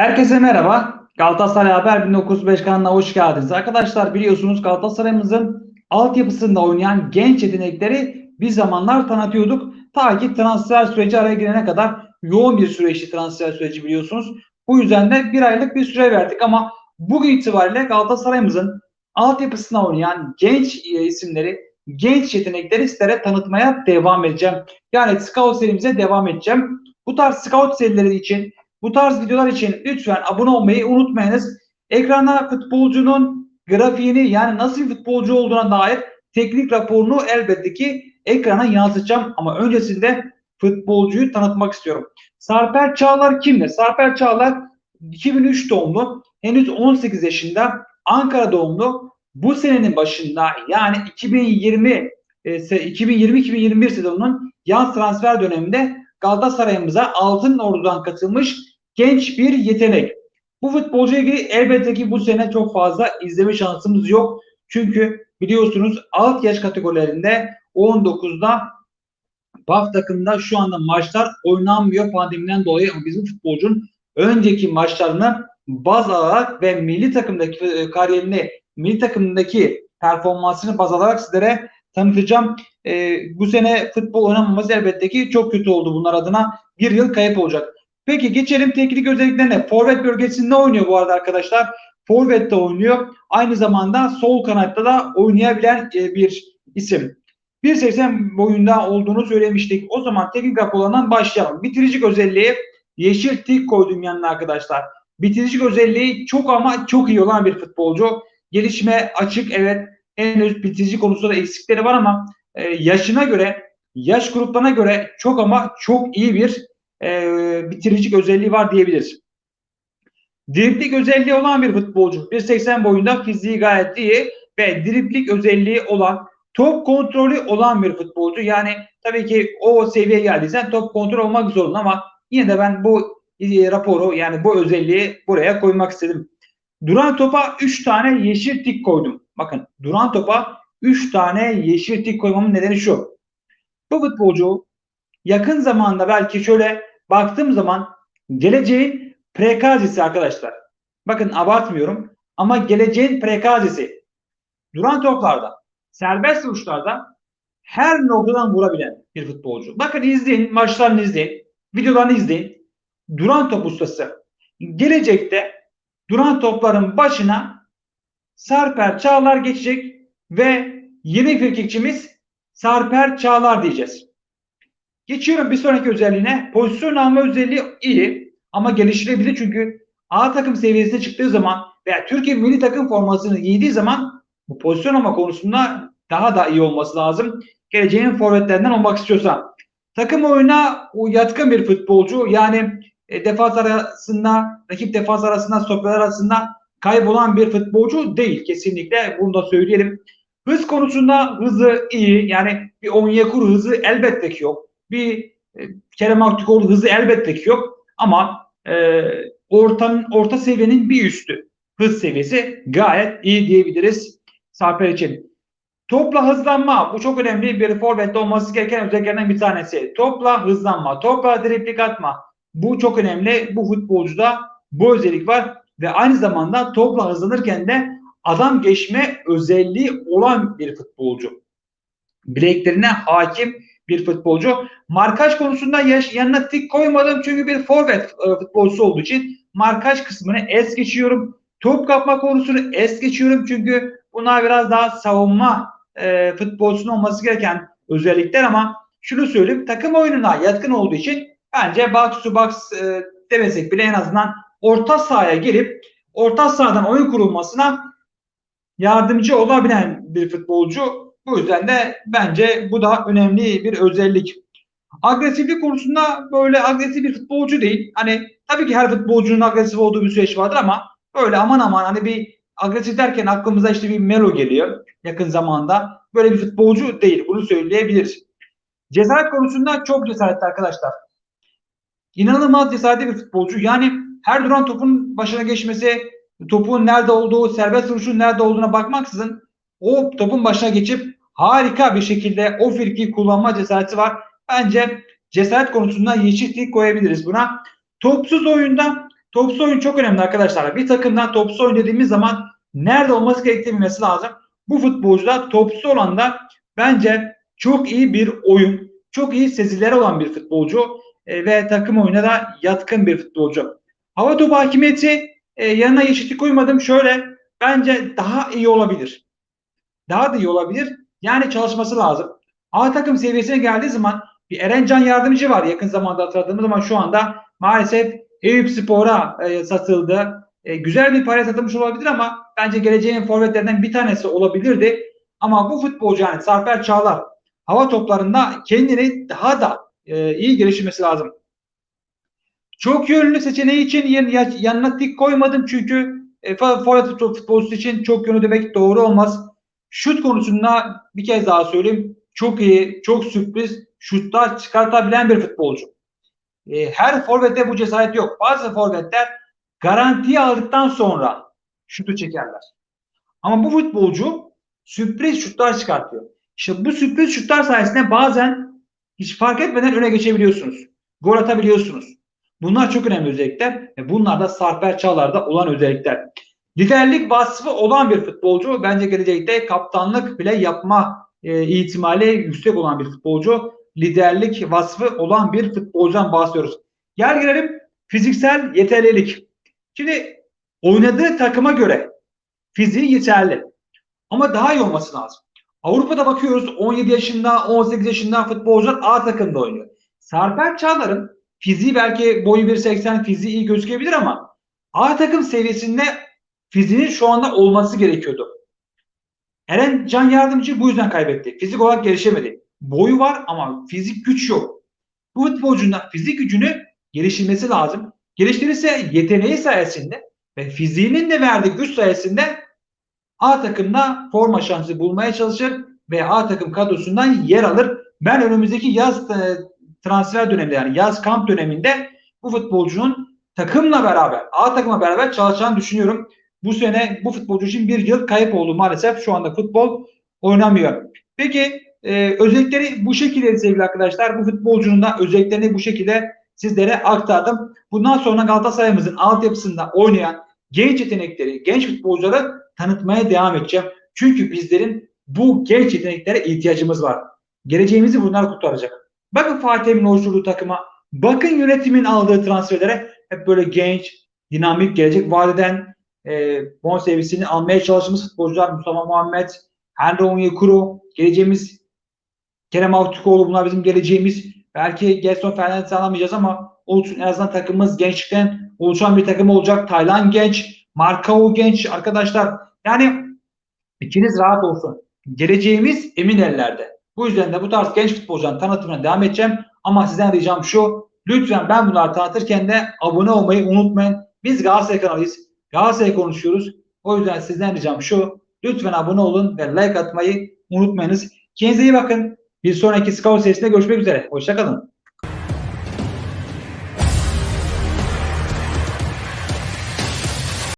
Herkese merhaba. Galatasaray Haber 1905 kanalına hoş geldiniz. Arkadaşlar biliyorsunuz Galatasaray'ımızın altyapısında oynayan genç yetenekleri bir zamanlar tanıtıyorduk. Ta ki transfer süreci araya girene kadar yoğun bir süreçti transfer süreci biliyorsunuz. Bu yüzden de bir aylık bir süre verdik ama bugün itibariyle Galatasaray'ımızın altyapısında oynayan genç e, isimleri, genç yetenekleri sizlere tanıtmaya devam edeceğim. Yani scout serimize devam edeceğim. Bu tarz scout serileri için bu tarz videolar için lütfen abone olmayı unutmayınız. Ekrana futbolcunun grafiğini yani nasıl futbolcu olduğuna dair teknik raporunu elbette ki ekrana yansıtacağım. Ama öncesinde futbolcuyu tanıtmak istiyorum. Sarper Çağlar kimdir? Sarper Çağlar 2003 doğumlu. Henüz 18 yaşında. Ankara doğumlu. Bu senenin başında yani 2020 2020-2021 sezonunun yaz transfer döneminde Galatasaray'ımıza Altın Ordu'dan katılmış genç bir yetenek. Bu futbolcuya ilgili elbette ki bu sene çok fazla izleme şansımız yok. Çünkü biliyorsunuz alt yaş kategorilerinde 19'da BAF takımında şu anda maçlar oynanmıyor pandemiden dolayı ama bizim futbolcunun önceki maçlarını baz alarak ve milli takımdaki e, kariyerini, milli takımdaki performansını baz alarak sizlere tanıtacağım. E, bu sene futbol oynamaması elbette ki çok kötü oldu bunlar adına. Bir yıl kayıp olacak. Peki geçelim teknik özelliklerine. Forvet bölgesinde oynuyor bu arada arkadaşlar. Forvet'te oynuyor. Aynı zamanda sol kanatta da oynayabilen e, bir isim. 1.80 boyunda olduğunu söylemiştik. O zaman teknik raporlarından başlayalım. Bitiricilik özelliği yeşil tik koydum yanına arkadaşlar. Bitiricilik özelliği çok ama çok iyi olan bir futbolcu. Gelişme açık evet. Henüz bitirici konusunda da eksikleri var ama e, yaşına göre, yaş gruplarına göre çok ama çok iyi bir e, bitiricilik özelliği var diyebiliriz. Driplik özelliği olan bir futbolcu. 1.80 boyunda fiziği gayet iyi ve driplik özelliği olan top kontrolü olan bir futbolcu. Yani tabii ki o seviyeye geldiysen top kontrol olmak zorunda ama yine de ben bu e, raporu yani bu özelliği buraya koymak istedim. Duran topa 3 tane yeşil tik koydum. Bakın duran topa 3 tane yeşil tik koymamın nedeni şu. Bu futbolcu yakın zamanda belki şöyle baktığım zaman geleceğin prekazisi arkadaşlar. Bakın abartmıyorum ama geleceğin prekazisi. Duran toplarda, serbest vuruşlarda her noktadan vurabilen bir futbolcu. Bakın izleyin, maçlarını izleyin, videolarını izleyin. Duran top ustası. Gelecekte duran topların başına Sarper Çağlar geçecek ve yeni frikikçimiz Sarper Çağlar diyeceğiz. Geçiyorum bir sonraki özelliğine. Pozisyon alma özelliği iyi ama geliştirebilir çünkü A takım seviyesine çıktığı zaman veya Türkiye milli takım formasını giydiği zaman bu pozisyon alma konusunda daha da iyi olması lazım. Geleceğin forvetlerinden olmak istiyorsa. Takım oyuna yatkın bir futbolcu. Yani e, defans arasında, rakip defans arasında, stoper arasında kaybolan bir futbolcu değil kesinlikle. Bunu da söyleyelim. Hız konusunda hızı iyi. Yani bir Onyekuru hızı elbette ki yok. Bir e, Kerem Aktürkoğlu hızı elbette ki yok. Ama e, ortanın, orta seviyenin bir üstü. Hız seviyesi gayet iyi diyebiliriz Sarper için. Topla hızlanma. Bu çok önemli bir forvette olması gereken özelliklerden bir tanesi. Topla hızlanma. Topla driplik atma. Bu çok önemli. Bu futbolcuda bu özellik var. Ve aynı zamanda topla hızlanırken de adam geçme özelliği olan bir futbolcu. Bileklerine hakim bir futbolcu. Markaj konusunda yaş, yanına tik koymadım çünkü bir forvet e, futbolcusu olduğu için markaj kısmını es geçiyorum. Top kapma konusunu es geçiyorum çünkü bunlar biraz daha savunma e, futbolcusunun olması gereken özellikler ama şunu söyleyeyim takım oyununa yatkın olduğu için bence box to box e, demesek bile en azından orta sahaya gelip orta sahadan oyun kurulmasına yardımcı olabilen bir futbolcu. Bu yüzden de bence bu da önemli bir özellik. Agresiflik konusunda böyle agresif bir futbolcu değil. Hani tabii ki her futbolcunun agresif olduğu bir süreç vardır ama böyle aman aman hani bir agresif derken aklımıza işte bir Melo geliyor yakın zamanda. Böyle bir futbolcu değil. Bunu söyleyebiliriz. Cesaret konusunda çok cesaretli arkadaşlar. İnanılmaz cesaretli bir futbolcu. Yani her duran topun başına geçmesi, topun nerede olduğu, serbest vuruşun nerede olduğuna bakmaksızın o topun başına geçip harika bir şekilde o firkiyi kullanma cesareti var. Bence cesaret konusunda yeşil tik koyabiliriz buna. Topsuz oyunda topsuz oyun çok önemli arkadaşlar. Bir takımdan topsuz oyun dediğimiz zaman nerede olması gerektiğini bilmesi lazım. Bu futbolcuda topsuz olan da bence çok iyi bir oyun, çok iyi sezileri olan bir futbolcu e, ve takım oyuna da yatkın bir futbolcu. Hava topu hakimiyeti e, yanına eşitlik koymadım. Şöyle bence daha iyi olabilir. Daha da iyi olabilir. Yani çalışması lazım. A takım seviyesine geldiği zaman bir Erencan yardımcı var yakın zamanda hatırladığımız ama şu anda maalesef Eyüp Spor'a e, satıldı. E, güzel bir paraya satılmış olabilir ama bence geleceğin forvetlerinden bir tanesi olabilirdi. Ama bu futbolcu yani Sarper Çağlar hava toplarında kendini daha da e, iyi geliştirmesi lazım. Çok yönlü seçeneği için yan, yanına tik koymadım çünkü e, forvet futbolcusu için çok yönlü demek doğru olmaz. Şut konusunda bir kez daha söyleyeyim. Çok iyi, çok sürpriz şutlar çıkartabilen bir futbolcu. E, her forvette bu cesaret yok. Bazı forvetler garantiyi aldıktan sonra şutu çekerler. Ama bu futbolcu sürpriz şutlar çıkartıyor. İşte bu sürpriz şutlar sayesinde bazen hiç fark etmeden öne geçebiliyorsunuz. Gol atabiliyorsunuz. Bunlar çok önemli özellikler ve bunlar da Sarper Çağlar'da olan özellikler. Liderlik vasfı olan bir futbolcu bence gelecekte kaptanlık bile yapma e, ihtimali yüksek olan bir futbolcu. Liderlik vasfı olan bir futbolcudan bahsediyoruz. Gel gelelim fiziksel yeterlilik. Şimdi oynadığı takıma göre fiziği yeterli. Ama daha iyi olması lazım. Avrupa'da bakıyoruz 17 yaşında, 18 yaşında futbolcular A takımda oynuyor. Sarper Çağlar'ın fiziği belki boyu 1.80 fiziği iyi gözükebilir ama A takım seviyesinde fiziğinin şu anda olması gerekiyordu. Eren Can Yardımcı bu yüzden kaybetti. Fizik olarak gelişemedi. Boyu var ama fizik güç yok. Bu futbolcunun fizik gücünü geliştirmesi lazım. Geliştirirse yeteneği sayesinde ve fiziğinin de verdiği güç sayesinde A takımda forma şansı bulmaya çalışır ve A takım kadrosundan yer alır. Ben önümüzdeki yaz e, transfer döneminde yani yaz kamp döneminde bu futbolcunun takımla beraber A takımla beraber çalışacağını düşünüyorum. Bu sene bu futbolcu için bir yıl kayıp oldu maalesef. Şu anda futbol oynamıyor. Peki e, özellikleri bu şekilde sevgili arkadaşlar. Bu futbolcunun da özelliklerini bu şekilde sizlere aktardım. Bundan sonra Galatasaray'ımızın altyapısında oynayan genç yetenekleri, genç futbolcuları tanıtmaya devam edeceğim. Çünkü bizlerin bu genç yeteneklere ihtiyacımız var. Geleceğimizi bunlar kurtaracak. Bakın Fatih Emin oluşturduğu takıma, bakın yönetimin aldığı transferlere hep böyle genç, dinamik, gelecek vadeden e, bon seviyesini almaya çalıştığımız futbolcular Mustafa Muhammed, Henry Onyekuru, geleceğimiz Kerem Aktürkoğlu bunlar bizim geleceğimiz. Belki Gerson Fernandez'i alamayacağız ama olsun en azından takımımız gençlikten oluşan bir takım olacak. Taylan genç, Markao genç arkadaşlar. Yani ikiniz rahat olsun. Geleceğimiz emin ellerde. Bu yüzden de bu tarz genç futbolcuların tanıtımına devam edeceğim. Ama sizden ricam şu. Lütfen ben bunları tanıtırken de abone olmayı unutmayın. Biz Galatasaray kanalıyız. Galatasaray konuşuyoruz. O yüzden sizden ricam şu. Lütfen abone olun ve like atmayı unutmayınız. Kendinize iyi bakın. Bir sonraki Scout serisinde görüşmek üzere. Hoşçakalın.